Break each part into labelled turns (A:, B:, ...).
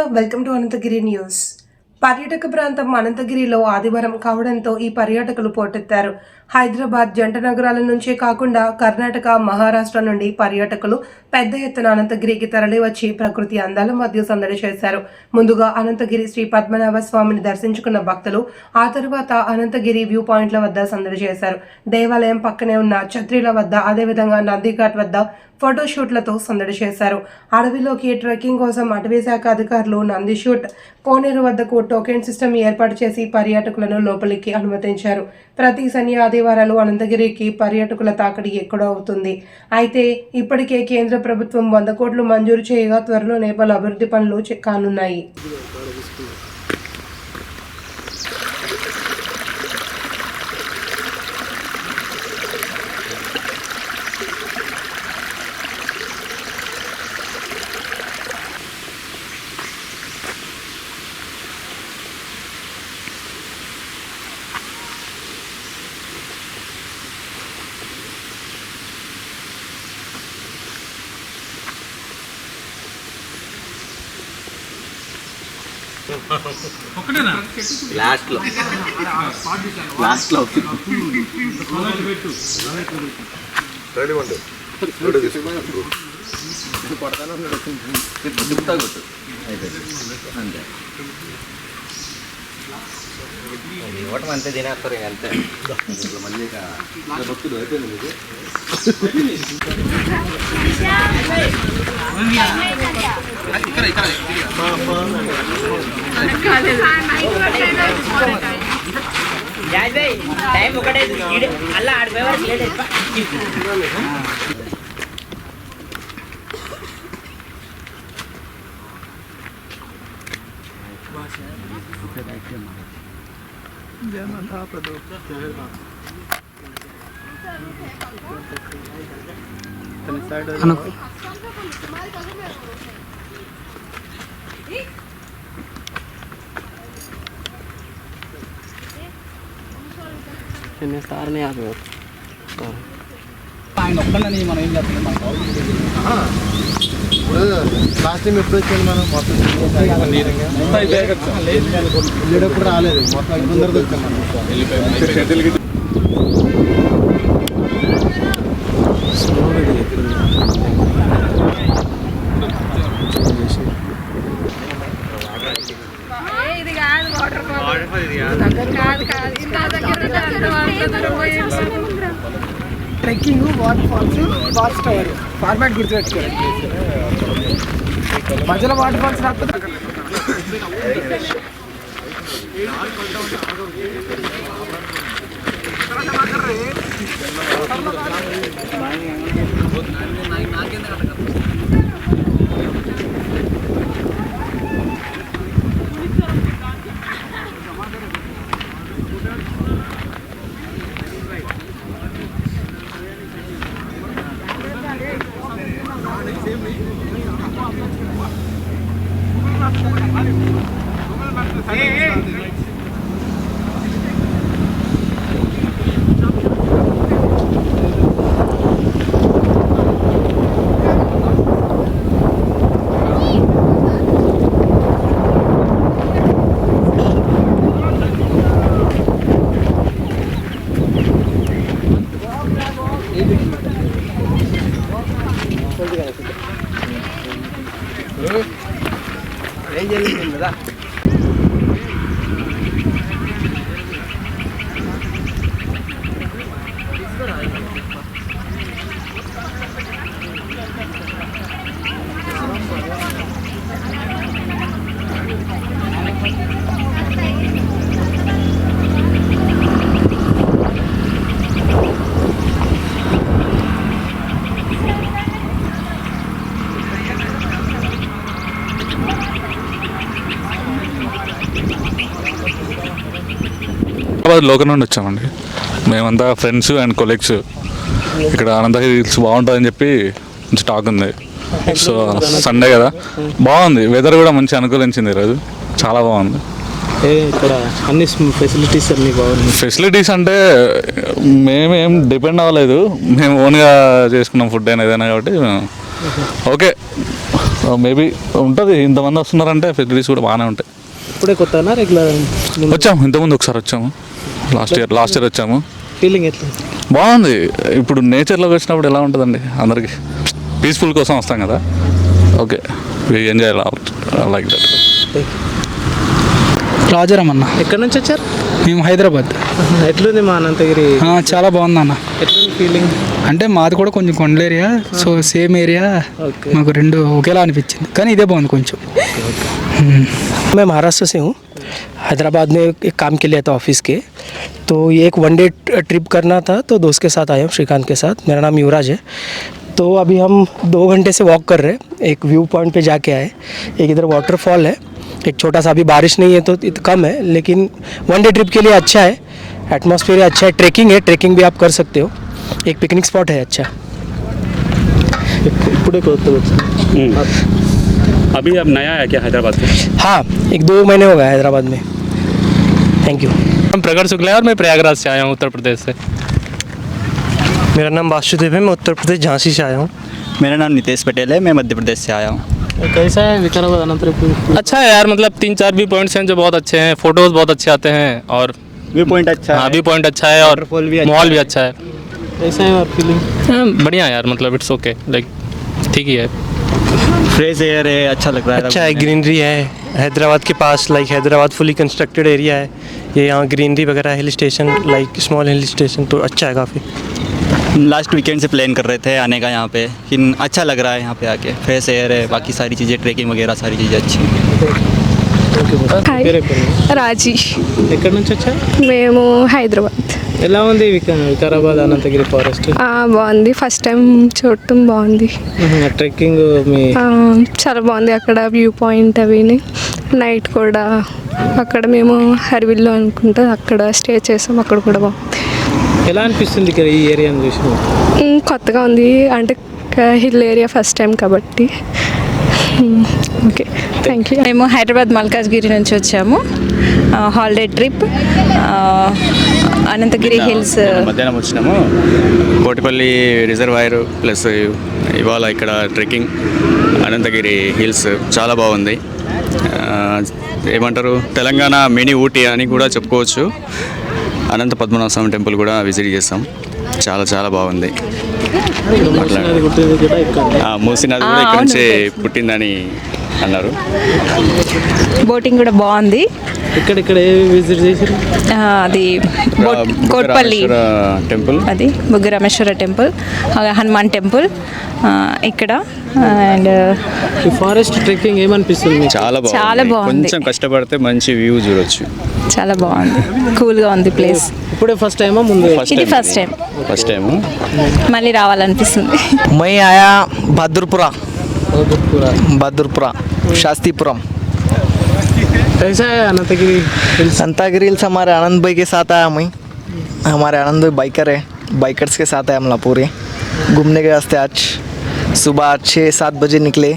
A: Hello welcome to Anantagiri news. పర్యాటక ప్రాంతం అనంతగిరిలో ఆదివారం కావడంతో ఈ పర్యాటకులు పోటెత్తారు. హైదరాబాద్ జంట నగరాల నుంచే కాకుండా కర్ణాటక మహారాష్ట్ర నుండి పర్యాటకులు పెద్ద ఎత్తున అనంతగిరికి తరలివచ్చి ప్రకృతి అందాల మధ్య సందడి చేశారు. ముందుగా అనంతగిరి శ్రీ పద్మనాభ స్వామిని దర్శించుకున్న భక్తులు ఆ తరువాత అనంతగిరి వ్యూ పాయింట్ల వద్ద సందడి చేశారు. దేవాలయం పక్కనే ఉన్న ఛత్రిల వద్ద అదేవిధంగా నందిఘాట్ వద్ద ఫోటోషూట్లతో సందడి చేశారు. అడవిలోకి ట్రెక్కింగ్ కోసం అటవీ శాఖ అధికారులు నందిషూట్ కోనేరు వద్దకు టోకెన్ సిస్టమ్ ఏర్పాటు చేసి పర్యాటకులను లోపలికి అనుమతించారు. ప్రతి శని ఆదివారాలు అనంతగిరికి పర్యాటకుల తాకడి ఎక్కడో అవుతుంది. అయితే ఇప్పటికే కేంద్ర ప్రభుత్వం వంద కోట్లు మంజూరు చేయగా త్వరలో నేపాల్ అభివృద్ధి పనులు చెక్కానున్నాయి కానున్నాయి.
B: లాస్ట్లో లాస్ట్లో తిప్పుతా కొట్టు అంతే. ఇవ్వటం అంతే తినేస్తారు ఇక అంతే ఇప్పుడు మళ్ళీ ఇక భక్తులు అయిపోయింది మీకు
C: యాభై టైం ఒకటే ఈడు అలా ఆడిపోయే వరకు లేట్ అయిపో.
D: ఇప్పుడు లాస్ట్ టైం ఎప్పుడు వచ్చాను మనం? మొత్తం వెళ్ళేటప్పుడు రాలేదు. మొత్తం ఇబ్బంది వచ్చాం మనం.
E: ఇది కాదు కాదు. కాదు ఇంత దగ్గర
F: trekking waterfalls watch tower format గుర్తుపెట్టుకోండి. మధ్యలో వాటర్ ఫాల్స్ రాకపోతే Hey, hey.
G: హైదరాబాద్ లోకల్ నుండి వచ్చామండి. మేమంతా ఫ్రెండ్స్ అండ్ కొలీగ్స్ ఇక్కడ అనంతగిరి హిల్స్ బాగుంటుందని చెప్పి మంచి టాక్ ఉంది. సో సండే కదా. బాగుంది. వెదర్ కూడా మంచి అనుకూలించింది ఈరోజు. చాలా బాగుంది.
H: ఇక్కడ అన్ని ఫెసిలిటీస్ అన్ని బాగున్నాయి.
G: ఫెసిలిటీస్ అంటే మేమేం డిపెండ్ అవ్వలేదు. మేము ఓన్గా చేసుకున్నాం ఫుడ్ అయినా ఏదైనా కాబట్టి. ఓకే మేబీ ఉంటుంది. ఇంతమంది వస్తున్నారంటే ఫెసిలిటీస్ కూడా బాగానే ఉంటాయి.
H: ఇప్పుడే కొత్తనా రెగ్యులర్
G: వచ్చాము. ఇంతకుముందు ఒకసారి వచ్చాము. లాస్ట్ ఇయర్ లాస్ట్ ఇయర్ వచ్చాము.
H: ఫీలింగ్ ఎట్లా?
G: బాగుంది. ఇప్పుడు నేచర్లోకి వచ్చినప్పుడు ఎలా ఉంటుందండి అందరికీ? పీస్ఫుల్ కోసం వస్తాం కదా. Okay we enjoy like
F: that Rajaram అన్న
H: ఎక్కడి నుంచి వచ్చారు?
F: మేము హైదరాబాద్.
H: ఎట్లుంది మా అనంతగిరి?
F: చాలా బాగుంది అన్న
H: ఎట్లుంది ఫీలింగ్
F: అంటే మాది కూడా కొంచెం కొండల ఏరియా సో సేమ్ ఏరియా. మాకు రెండు ఒకేలా అనిపించింది. కానీ ఇదే బాగుంది కొంచెం.
I: మేము మహారాష్ట్ర సేము हैदराबाद में एक काम के लिए था ऑफ़िस के। तो ये एक वन डे ट्रिप करना था तो दोस्त के साथ आए हम श्रीकांत के साथ। मेरा नाम युवराज है। तो अभी हम दो घंटे से वॉक कर रहे हैं। एक व्यू पॉइंट पे जाके आए। एक इधर वाटरफॉल है। एक छोटा सा अभी बारिश नहीं है तो कम है लेकिन वन डे ट्रिप के लिए अच्छा है। एटमोसफियर अच्छा है। ट्रैकिंग है। ट्रैकिंग भी आप कर सकते हो। एक पिकनिक स्पॉट है अच्छा।
J: अभी अब नया आया क्या हैदराबाद में
I: हाँ एक दो महीने हो गए हैदराबाद में। थैंक यू
J: हम प्रगट शुक्ला है और मैं प्रयागराज से आया हूँ उत्तर प्रदेश से।
I: मेरा नाम वासुदेव है मैं उत्तर प्रदेश झांसी से आया हूँ।
K: मेरा नाम नितेश पटेल है मैं मध्य प्रदेश से आया हूँ।
H: कैसा है विकाराबाद अनंतपुर
J: अच्छा है यार मतलब तीन चार व्यू पॉइंट्स हैं जो बहुत अच्छे हैं फ़ोटोज़ बहुत अच्छे आते हैं और
K: व्यू पॉइंट अच्छा
J: हाँ
K: है।
J: व्यू पॉइंट अच्छा है और
K: भी अच्छा
J: माहौल भी
K: है।
J: अच्छा है।
H: कैसा है और फीलिंग
J: हाँ, बढ़िया यार मतलब इट्स ओके लाइक ठीक ही है।
K: फ्रेश एयर है अच्छा लग रहा है
I: अच्छा है ग्रीनरी है हैदराबाद के पास like Hyderabad fully constructed area है ये यहाँ ग्रीनरी वगैरह hill station like small hill station तो अच्छा है काफ़ी
K: लास्ट वीकेंड से प्लान कर रहे थे आने का यहाँ पे लेकिन अच्छा लग रहा है यहाँ पे आके फ्रेश एयर है बाकी सारी चीज़ें ट्रैकिंग वगैरह सारी चीज़ें अच्छी हैं
E: హాయ్
H: పేరు ఎక్కడ
E: రాజీ
H: ఎక్కడి నుంచి వచ్చారు
E: మేము హైదరాబాద్
H: ఎలా ఉంది వికా వికారాబాద్ అనంతగిరి ఫారెస్ట్?
E: ఆ, బాగుంది. ఫస్ట్ టైం చూడటం బాగుంది.
H: ట్రెక్కింగ్ మీ
E: చాలా బాగుంది అక్కడ వ్యూ పాయింట్ అవిని. నైట్ కూడా అక్కడ మేము హర్విల్లో అనుకుంటా అక్కడ స్టే చేసాం. అక్కడ కూడా బాగుంది.
H: ఎలా అనిపిస్తుంది ఇక్కడ ఈ ఏరియాని చూసి?
E: కొత్తగా ఉంది. అంటే హిల్ ఏరియా ఫస్ట్ టైం కాబట్టి. ఓకే. థ్యాంక్ యూ
L: మేము హైదరాబాద్ మల్కాజ్గిరి నుంచి వచ్చాము. Holiday trip. అనంతగిరి హిల్స్.
K: మధ్యాహ్నం వచ్చినాము. కోటిపల్లి రిజర్వాయర్ ప్లస్ ఇవాళ ఇక్కడ ట్రెక్కింగ్ అనంతగిరి హిల్స్ చాలా బాగుంది. ఏమంటారు? తెలంగాణ మినీ ఊటీ అని కూడా చెప్పుకోవచ్చు. అనంత పద్మనాభ స్వామి టెంపుల్ కూడా విజిట్ చేస్తాం. చాలా చాలా బాగుంది.
H: అది గుర్తుంది కూడా ఇక్కడ
K: ఆ, మూసీ నది కూడా ఇక్కడ నుంచే పుట్టిందని అన్నారు.
L: బోటింగ్ కూడా బాగుంది.
H: ఇక్కడ ఇక్కడ విజిట్
L: చేశారు? అది కోట్పల్లి.
K: టెంపుల్.
L: అది బుగ్గరామేశ్వర టెంపుల్ హనుమాన్ టెంపుల్ ఇక్కడ అండ్
H: ఫారెస్ట్ ట్రెక్కింగ్ ఏమనిపిస్తుంది
K: చాలా
L: చాలా బాగుంది.
K: కొంచెం కష్టపడితే మంచి వ్యూ చూడొచ్చు.
L: చాలా బాగుంది. కూల్గా ఉంది ప్లేస్.
H: ఇప్పుడే ఫస్ట్ టైమా ముందు?
L: ఇది ఫస్ట్ టైం
K: ఫస్ట్ టైం
L: మళ్ళీ రావాలనిపిస్తుంది.
F: మై ఆయా భద్రపురా बहादुरपुरा. शास्त्रीपुरम
H: कैसा है अनंतगिरी हिल्स?
F: हिल्स हमारे आनंद भाई के साथ आया मैं हमारे आनंद भाई बाइकर है बाइकर्स के साथ आया हम पूरे। घूमने के वास्ते आज सुबह छः सात बजे निकले।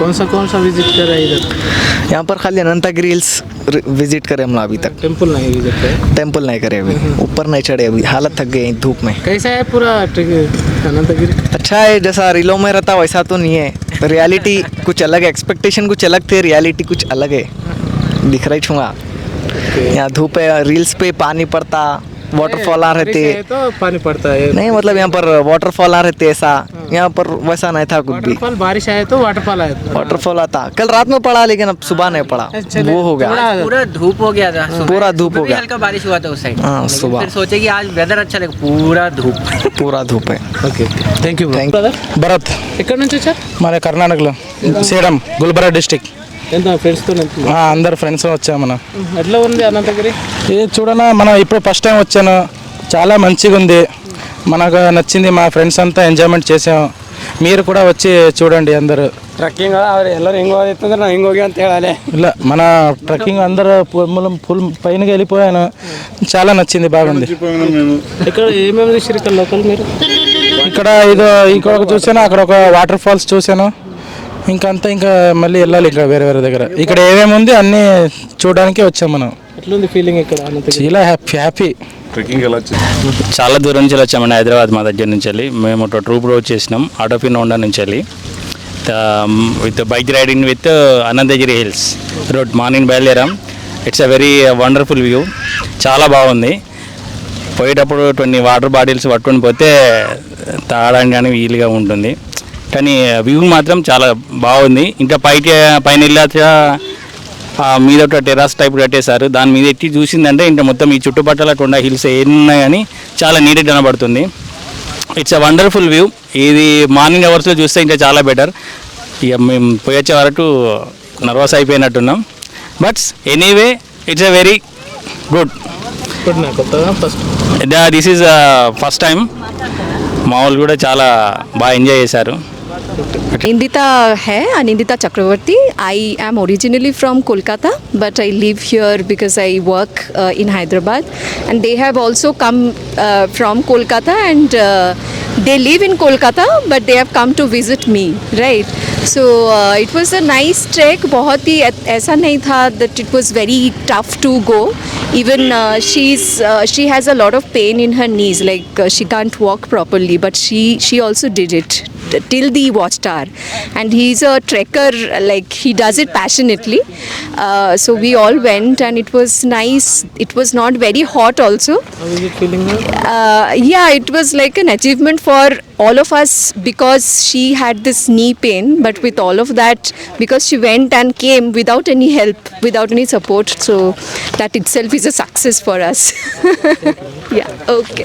H: कौन सा कौन सा विज़िट कर है इधर?
F: यहाँ पर खाली अनंतागिरी हिल्स विज़िट करे हम लोग अभी तक।
H: टेंपल नहीं विज़िट कर?
F: टेंपल नहीं करे अभी। ऊपर नहीं चढ़े अभी। हालत थक गई धूप में।
H: कैसा है पूरा अनंतगिरी
F: अच्छा है जैसा रीलों में रहता वैसा तो नहीं है। रियलिटी कुछ अलग है। एक्सपेक्टेशन कुछ अलग थे रियलिटी कुछ अलग है। दिख रही छूँगा यहाँ धूप है रील्स पे पानी पड़ता। वाटरफॉल आ रहे
H: बारिश
F: थे
H: है तो पानी पड़ता है
F: नहीं मतलब यहाँ पर वाटरफॉल आ रहे थे ऐसा यहाँ पर वैसा नहीं था कुछ भी
H: वाटरफॉल बारिश आए तो वाटरफॉल आए
F: वाटरफॉल आता कल रात में पड़ा लेकिन अब सुबह नहीं पड़ा वो हो गया
C: पूरा धूप हो गया था सुबह।
F: पूरा धूप हो
C: सुबह भी
F: गया
C: हल्का बारिश हुआ था उस साइड
F: हाँ,
C: लेकिन
F: सुबह।
C: फिर सोचे कि आज वेदर अच्छा लगे पूरा धूप
F: पूरा धूप है
H: okay thank you
F: Thank-
H: brother
F: Bharat
H: ఎక్కడి నుంచి వచ్చారు
F: మన కర్ణాటకలో సేడం గుల్బర్గా డిస్టిక్
H: ఎంత ఫ్రెండ్స్తో వెళ్తున్నారు
F: అందరు ఫ్రెండ్స్ వచ్చాము మనం
H: ఎట్లా ఉంది అనంతగిరి
F: ఇది చూడనా మనం ఇప్పుడు ఫస్ట్ టైం వచ్చాను చాలా మంచిగా ఉంది మనకు నచ్చింది మా ఫ్రెండ్స్ అంతా ఎంజాయ్మెంట్ చేసాం మీరు కూడా వచ్చి చూడండి అందరు
H: ಟ್ರಕ್ಕಿಂಗ್ ಅವ್ರು ಎಲ್ಲರೂ ಹಿಂಗೆ ಹೋಗಿತ್ತಂದ್ರೆ ನಾವು ಹಿಂಗೆ ಹೋಗಿ ಅಂತ ಹೇಳಲೆ
F: ಇಲ್ಲ మన ట్రెక్కింగ్ అందరూ ఫుల్ ఫుల్ పైనకి వెళ్ళిపోయాను చాలా నచ్చింది బాగుంది
H: ఇక్కడ ఏమేమి చూసారు ఇక్కడ లోకల్ మీరు
F: ఇక్కడ ఇదో ఇక్కడ ఒక చూసాను అక్కడ ఒక వాటర్ ఫాల్స్ చూసాను ఇంకంతా ఇంకా మళ్ళీ వెళ్ళాలి ఇంకా వేరే వేరే దగ్గర. ఇక్కడ ఏమేమి ఉంది అన్నీ చూడడానికి వచ్చాం మనం.
H: ఎట్లుంది ఫీలింగ్ ఇక్కడ అనంతగిరి?
J: చాలా హ్యాపీ హ్యాపీ
G: ట్రెక్కింగ్ ఎలా
J: చాలా దూరం నుంచి వచ్చామండి హైదరాబాద్ మా దగ్గర నుంచి వెళ్ళి. మేము ఒక ట్రూప్ రోడ్ చేసినాం ఆటోపిన్ హోండా నుంచి వెళ్ళి. With bike riding with Anantagiri hills road morning బయలుదేరాం. It's a very wonderful view చాలా బాగుంది. పోయేటప్పుడు కొన్ని వాటర్ బాటిల్స్ పట్టుకొని పోతే తాగడానికి కానీ వీలుగా ఉంటుంది. కానీ వ్యూ మాత్రం చాలా బాగుంది. ఇంకా పైకి పైన వెళ్ళాక మీద ఒక టెరాస్ టైప్ కట్టేశారు. దాని మీద ఎట్టి చూసిందంటే ఇంకా మొత్తం ఈ చుట్టుపక్కల కొండ హిల్స్ ఏమి ఉన్నాయి కానీ చాలా నీట్గా కనబడుతుంది. ఇట్స్ అ వండర్ఫుల్ వ్యూ ఇది మార్నింగ్ అవర్స్లో చూస్తే ఇంకా చాలా బెటర్ ఇక మేము పోయొచ్చే వరకు nervous అయిపోయినట్టున్నాం. But anyway
H: it's a very good
J: this is first time మా వాళ్ళు కూడా చాలా బాగా ఎంజాయ్ చేశారు.
L: Indita hai, Anindita Chakravarti. I am originally from Kolkata, but I live here because I work uh, in Hyderabad. And they have also come uh, from Kolkata and uh, they live in Kolkata, but they have come to visit me, right? So it was a nice trek बहुत ही ऐसा नहीं था that it was very tough to go even she is she has a lot of pain in her knees like she can't walk properly but she she also did it till the watchtower. And he's a trekker, like he does it passionately. Uh, so we all went and it was nice. It was not very hot also.
H: It feeling now?
L: Uh, yeah, it was like an achievement for all of us because she had this knee pain. But with all of that, because she went and came without any help, without any support. So that itself is a success for us. yeah, okay.